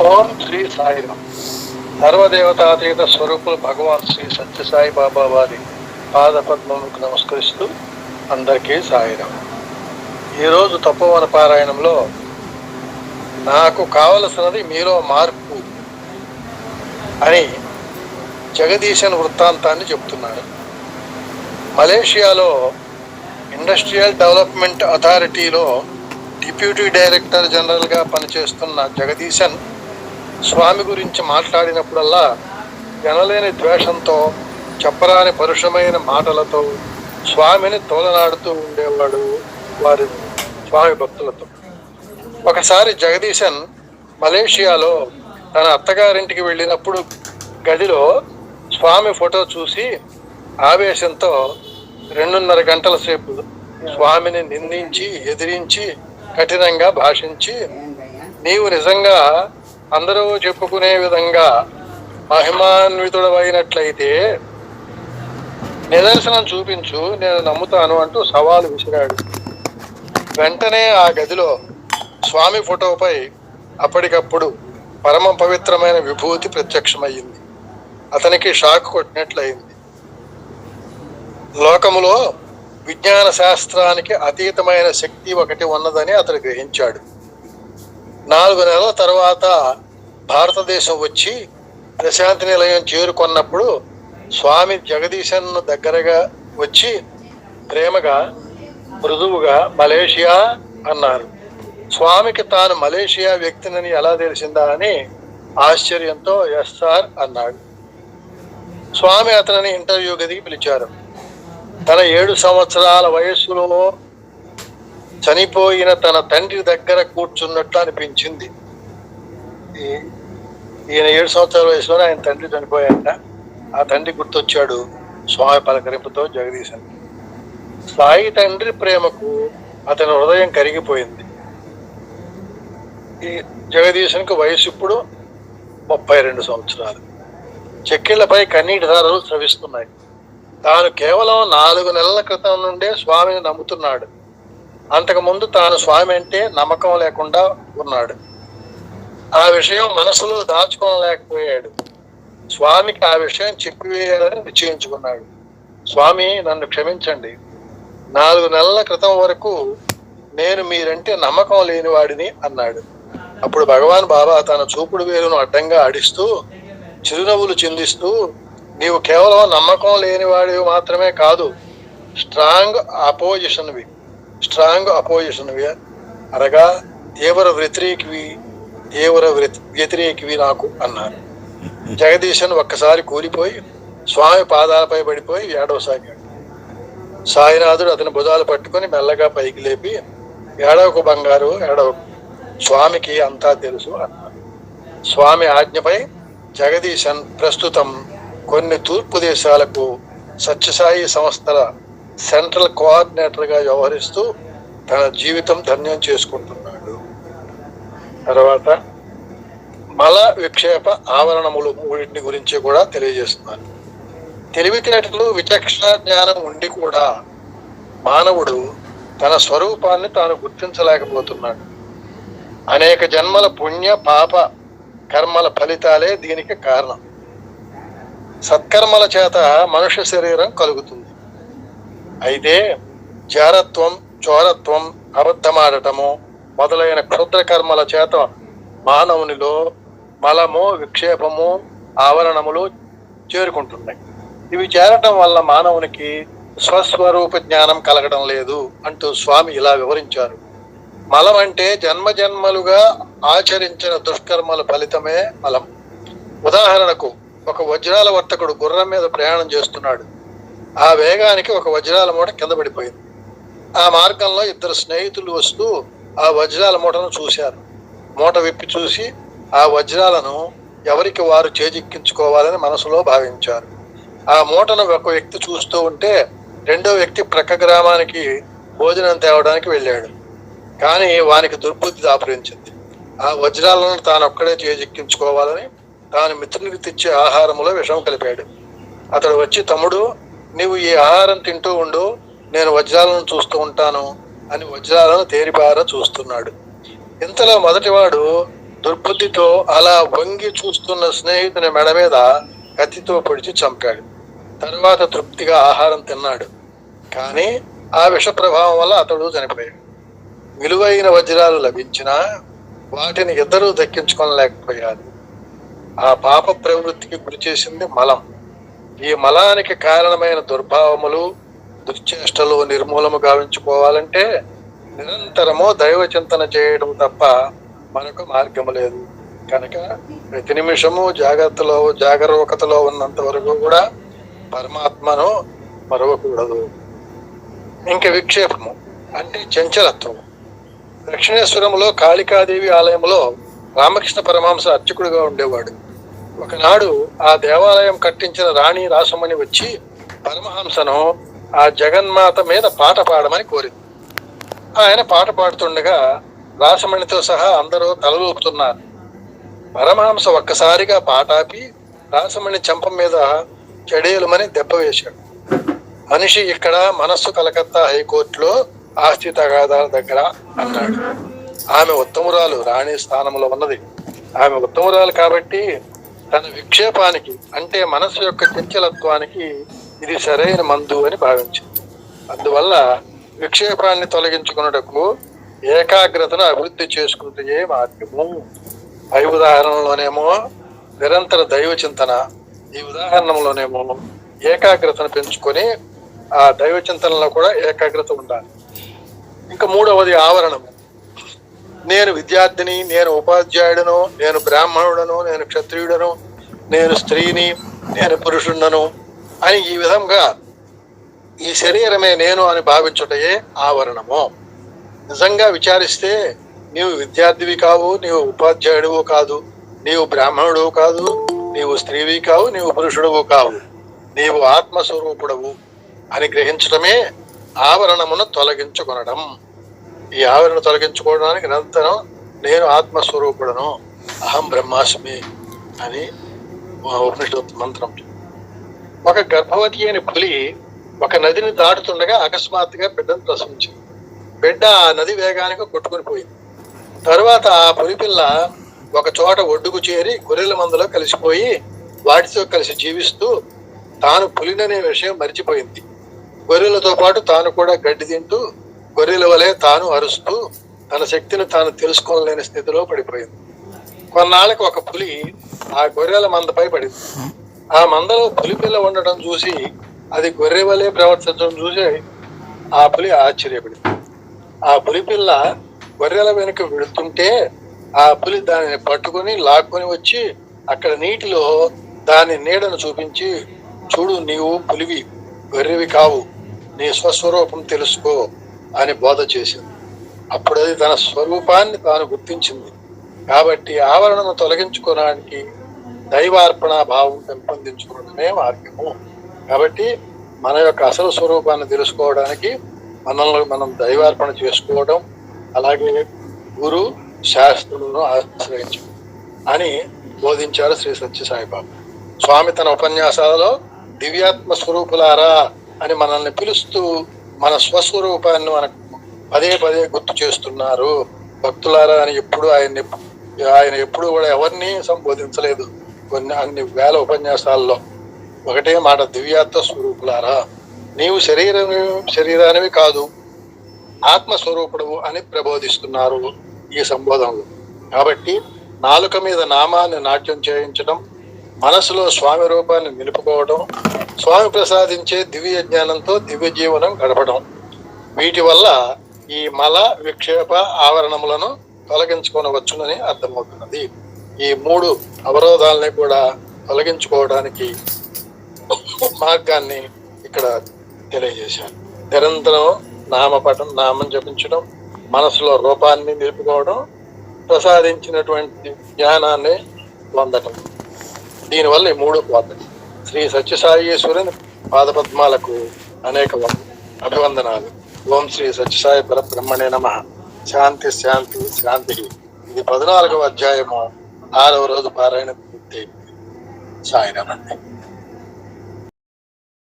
ఓం శ్రీ సాయిరామ్. సర్వదేవతాతీత స్వరూపులు భగవాన్ శ్రీ సత్యసాయి బాబా వారి పాద పద్మములకు నమస్కరిస్తూ అందరికీ సాయిరామ్. ఈరోజు తపోవన పారాయణంలో నాకు కావలసినది మీలో మార్పు అని జగదీశన్ వృత్తాంతాన్ని చెప్తున్నాడు. మలేషియాలో ఇండస్ట్రియల్ డెవలప్మెంట్ అథారిటీలో డిప్యూటీ డైరెక్టర్ జనరల్గా పనిచేస్తున్న జగదీశన్ స్వామి గురించి మాట్లాడినప్పుడల్లా ఎనలేని ద్వేషంతో చెప్పరాని పరుషమైన మాటలతో స్వామిని తోలనాడుతూ ఉండేవాడు వారి స్వామి భక్తులతో. ఒకసారి జగదీశన్ మలేషియాలో తన అత్తగారింటికి వెళ్ళినప్పుడు గదిలో స్వామి ఫోటో చూసి ఆవేశంతో రెండున్నర గంటల సేపు స్వామిని నిందించి ఎదిరించి కఠినంగా భాషించి నీవు నిజంగా అందరూ చెప్పుకునే విధంగా మహిమాన్వితుడమైనట్లయితే నిదర్శనం చూపించు నేను నమ్ముతాను అంటూ సవాలు విసిరాడు. వెంటనే ఆ గదిలో స్వామి ఫోటోపై అప్పటికప్పుడు పరమ పవిత్రమైన విభూతి ప్రత్యక్షమయ్యింది. అతనికి షాక్ కొట్టినట్లయింది. లోకములో విజ్ఞాన శాస్త్రానికి అతీతమైన శక్తి ఒకటి ఉన్నదని అతడు గ్రహించాడు. నాలుగు నెలల తర్వాత భారతదేశం వచ్చి ప్రశాంతి నిలయం చేరుకున్నప్పుడు స్వామి జగదీశన్ దగ్గరగా వచ్చి ప్రేమగా మృదువుగా మలేషియా అన్నారు. స్వామికి తాను మలేషియా వ్యక్తినని ఎలా తెలిసిందా అని ఆశ్చర్యంతో ఎస్ఆర్ అన్నాడు. స్వామి అతనిని ఇంటర్వ్యూ గదికి పిలిచారు. తన ఏడు సంవత్సరాల వయస్సులో చనిపోయిన తన తండ్రి దగ్గర కూర్చున్నట్లు అనిపించింది. ఈ- ఈయన ఏడు సంవత్సరాల వయసులోనే ఆయన తండ్రి చనిపోయాట ఆ తండ్రి గుర్తొచ్చాడు స్వామి పలకరింపుతో జగదీశన్. సాయి తండ్రి ప్రేమకు అతని హృదయం కరిగిపోయింది. ఈ జగదీశన్కి వయసు ఇప్పుడు ముప్పై రెండు సంవత్సరాలు. చెక్కిళ్ళపై కన్నీటి ధారలు స్రవిస్తున్నాయి. తాను కేవలం నాలుగు నెలల క్రితం నుండే స్వామిని నమ్ముతున్నాడు. అంతకుముందు తాను స్వామి అంటే నమ్మకం లేకుండా ఉన్నాడు. ఆ విషయం మనసులో దాచుకోలేకపోయాడు. స్వామికి ఆ విషయం చెప్పివేయాలని నిశ్చయించుకున్నాడు. స్వామి నన్ను క్షమించండి. నాలుగు నెలల క్రితం వరకు నేను మీరంటే నమ్మకం లేనివాడిని అన్నాడు. అప్పుడు భగవాన్ బాబా తన చూపుడు వేలును అడ్డంగా ఆడిస్తూ చిరునవ్వులు చిందిస్తూ నీవు కేవలం నమ్మకం లేనివాడివి మాత్రమే కాదు స్ట్రాంగ్ అపోజిషన్వి స్ట్రాంగ్ అపోజిషన్వి అనగా ఎవరు వ్యతిరేకివి ఎవరు వ్యతిరేకివి నాకు అన్నారు జగదీశన్ ఒక్కసారి కూలిపోయి స్వామి పాదాలపై పడిపోయి ఏడవసాగాడు సాయినాథుడు అతని భుజాలు పట్టుకొని మెల్లగా పైకి లేపి ఏడవకు బంగారు ఏడవ స్వామికి అంతా తెలుసు అన్నారు స్వామి ఆజ్ఞపై జగదీశన్ ప్రస్తుతం కొన్ని తూర్పు దేశాలకు సత్యసాయి సంస్థల సెంట్రల్ కోఆర్డినేటర్గా వ్యవహరిస్తూ తన జీవితం ధన్యం చేసుకుంటున్నాడు. తర్వాత మల విక్షేప ఆవరణములు మూడింటి గురించి కూడా తెలియజేస్తున్నాను. తెలివితేటలు విచక్షణ జ్ఞానం ఉండి కూడా మానవుడు తన స్వరూపాన్ని తాను గుర్తించలేకపోతున్నాడు. అనేక జన్మల పుణ్య పాప కర్మల ఫలితాలే దీనికి కారణం. సత్కర్మల చేత మనుష్య శరీరం కలుగుతుంది. అయితే జారత్వం చోరత్వం అబద్ధమాడటము మొదలైన క్షుద్ర కర్మల చేత మానవునిలో మలము విక్షేపము ఆవరణములు చేరుకుంటున్నాయి. ఇవి చేరటం వల్ల మానవునికి స్వస్వరూప జ్ఞానం కలగడం లేదు అంటూ స్వామి ఇలా వివరించారు. మలం అంటే జన్మ జన్మలుగా ఆచరించిన దుష్కర్మల ఫలితమే మలం. ఉదాహరణకు ఒక వజ్రాల వర్తకుడు గుర్రం మీద ప్రయాణం చేస్తున్నాడు. ఆ వేగానికి ఒక వజ్రాల మూట కింద పడిపోయింది. ఆ మార్గంలో ఇద్దరు స్నేహితులు వస్తూ ఆ వజ్రాల మూటను చూశారు. మూట విప్పి చూసి ఆ వజ్రాలను ఎవరికి వారు చేజిక్కించుకోవాలని మనసులో భావించారు. ఆ మూటను ఒక వ్యక్తి చూస్తూ ఉంటే రెండో వ్యక్తి ప్రక్క గ్రామానికి భోజనం తేవడానికి వెళ్ళాడు. కానీ వానికి దుర్బుద్ధి దాపురించింది. ఆ వజ్రాలను తాను ఒక్కడే చేజిక్కించుకోవాలని తాను మిత్రునికి తెచ్చే ఆహారములో విషం కలిపాడు. అతడు వచ్చి తమ్ముడు నీవు ఈ ఆహారం తింటూ ఉండు నేను వజ్రాలను చూస్తూ ఉంటాను అని వజ్రాలను తేరిపార చూస్తున్నాడు. ఇంతలో మొదటివాడు దుర్బుద్ధితో అలా వంగి చూస్తున్న స్నేహితుని మెడ మీద కత్తితో పొడిచి చంపాడు. తర్వాత తృప్తిగా ఆహారం తిన్నాడు. కానీ ఆ విష ప్రభావం వల్ల అతడు చనిపోయాడు. విలువైన వజ్రాలు లభించినా వాటిని ఇద్దరూ దక్కించుకోలేకపోయారు. ఆ పాప ప్రవృత్తికి గురి చేసింది మలం. ఈ మలానికి కారణమైన దుర్భావములు దుశ్చేష్టలు నిర్మూలము గావించుకోవాలంటే నిరంతరము దైవ చింతన చేయడం తప్ప మనకు మార్గము లేదు. కనుక ప్రతి నిమిషము జాగ్రత్తలో జాగరూకతలో ఉన్నంత వరకు కూడా పరమాత్మను మరవకూడదు. ఇంక విక్షేపము అంటే చంచలత్వం. దక్షిణేశ్వరంలో కాళికాదేవి ఆలయంలో రామకృష్ణ పరమాంస అర్చకుడిగా ఉండేవాడు. ఒకనాడు ఆ దేవాలయం కట్టించిన రాణి రాసమణి వచ్చి పరమహంసను ఆ జగన్మాత మీద పాట పాడమని కోరింది. ఆయన పాట పాడుతుండగా రాసమణితో సహా అందరూ తలలూపుతున్నారు పరమహంస ఒక్కసారిగా పాటాపి రాసమణి చెంప మీద చెడేలుమని దెబ్బ వేశాడు. మనిషి ఇక్కడ మనస్సు కలకత్తా హైకోర్టులో ఆస్తి తగాదాల దగ్గర అన్నాడు. ఆమె ఉత్తమురాలు రాణి స్థానంలో ఉన్నది. ఆమె ఉత్తమురాలు కాబట్టి తన విక్షేపానికి అంటే మనసు యొక్క చంచలత్వానికి ఇది సరైన మందు అని భావించింది. అందువల్ల విక్షేపాన్ని తొలగించుకున్నటకు ఏకాగ్రతను అభివృద్ధి చేసుకుంటే మార్గము. పై ఉదాహరణలోనేమో నిరంతర దైవ చింతన ఈ ఉదాహరణలోనేమో ఏకాగ్రతను పెంచుకొని ఆ దైవ చింతనలో కూడా ఏకాగ్రత ఉండాలి. ఇంకా మూడవది ఆవరణము. నేను విద్యార్థిని నేను ఉపాధ్యాయుడను నేను బ్రాహ్మణుడను నేను క్షత్రియుడను నేను స్త్రీని నేను పురుషుడను అని ఈ విధంగా ఈ శరీరమే నేను అని భావించుటయే ఆవరణము. నిజంగా విచారిస్తే నీవు విద్యార్థివి కావు నీవు ఉపాధ్యాయుడువు కాదు నీవు బ్రాహ్మణుడు కాదు నీవు స్త్రీవి కావు నీవు పురుషుడువు కావు. నీవు ఆత్మస్వరూపుడవు అని గ్రహించడమే ఆవరణమును తొలగించుకొనడం. ఈ ఆవరణ తొలగించుకోవడానికి నిరంతరం నేను ఆత్మస్వరూపుడను. అహం బ్రహ్మాస్మి అని మా ఉపనిషత్ మంత్రం ఒక గర్భవతి అయిన పులి ఒక నదిని దాటుతుండగా అకస్మాత్తుగా బిడ్డను ప్రసవించింది. బిడ్డ ఆ నది వేగానికి కొట్టుకుని పోయింది. తరువాత ఆ పులిపిల్ల ఒక చోట ఒడ్డుకు చేరి గొర్రెల మందులో కలిసిపోయి వాటితో కలిసి జీవిస్తూ తాను పులిననే విషయం మర్చిపోయింది. గొర్రెలతో పాటు తాను కూడా గడ్డి తింటూ గొర్రెల వలె తాను అరుస్తూ తన శక్తిని తాను తెలుసుకోలేని స్థితిలో పడిపోయింది. కొన్నాళ్ళకి ఒక పులి ఆ గొర్రెల మందపై పడింది. ఆ మందలో పులి పిల్ల ఉండటం చూసి అది గొర్రె వలె ప్రవర్తించడం చూసి ఆ పులి ఆశ్చర్యపడింది. ఆ పులి పిల్ల గొర్రెల వెనుక వెళుతుంటే ఆ పులి దానిని పట్టుకొని లాక్కొని వచ్చి అక్కడ నీటిలో దాని నీడను చూపించి చూడు నీవు పులివి గొర్రెవి కావు. నీ స్వస్వరూపం తెలుసుకో. అని బోధ చేసింది. అప్పుడు అది తన స్వరూపాన్ని తాను గుర్తించింది. కాబట్టి ఆవరణను తొలగించుకోవడానికి దైవార్పణ భావం పెంపొందించుకోవడమే మార్గము. కాబట్టి మన యొక్క అసలు స్వరూపాన్ని తెలుసుకోవడానికి మనల్ని మనం దైవార్పణ చేసుకోవడం అలాగే గురు శాస్త్రులను ఆశ్రయించడం అని బోధించారు శ్రీ సత్యసాయిబాబు. స్వామి తన ఉపన్యాసాలలో దివ్యాత్మ స్వరూపులారా అని మనల్ని పిలుస్తూ మన స్వస్వరూపాన్ని మనకు పదే పదే గుర్తు చేస్తున్నారు. భక్తులారా అని ఎప్పుడు ఆయన్ని ఆయన ఎప్పుడు కూడా ఎవరిని సంబోధించలేదు. కొన్ని అన్ని వేల ఉపన్యాసాల్లో. ఒకటే మాట దివ్యాత్మ స్వరూపులారా. నీవు శరీరం శరీరానివి కాదు ఆత్మస్వరూపుడు అని ప్రబోధిస్తున్నారు ఈ సంబోధనలు. కాబట్టి నాలుక మీద నామాన్ని నాట్యం చేయించడం మనసులో స్వామి రూపాన్ని నిలుపుకోవడం స్వామి ప్రసాదించే దివ్య జ్ఞానంతో దివ్య జీవనం గడపడం. వీటి వల్ల ఈ మల విక్షేప ఆవరణములను తొలగించుకొనవచ్చునని అర్థమవుతున్నది. ఈ మూడు అవరోధాలని కూడా తొలగించుకోవడానికి మార్గాన్ని ఇక్కడ తెలియజేశాను నిరంతరం నామపటం నామం జపించడం మనసులో రూపాన్ని నిలుపుకోవడం ప్రసాదించినటువంటి జ్ఞానాన్ని పొందటం. దీనివల్ల ఈ మూడు పోతాయి శ్రీ సత్యసాయేశ్వరుని పాదపద్మాలకు అనేక అభివందనాలు. ఓం శ్రీ సత్యసాయి పరబ్రహ్మణే నమ. శాంతి శాంతి శాంతి. ఇది పద్నాలుగవ అధ్యాయము. ఆరవ రోజు పారాయణ పూర్తి సాయిరామండి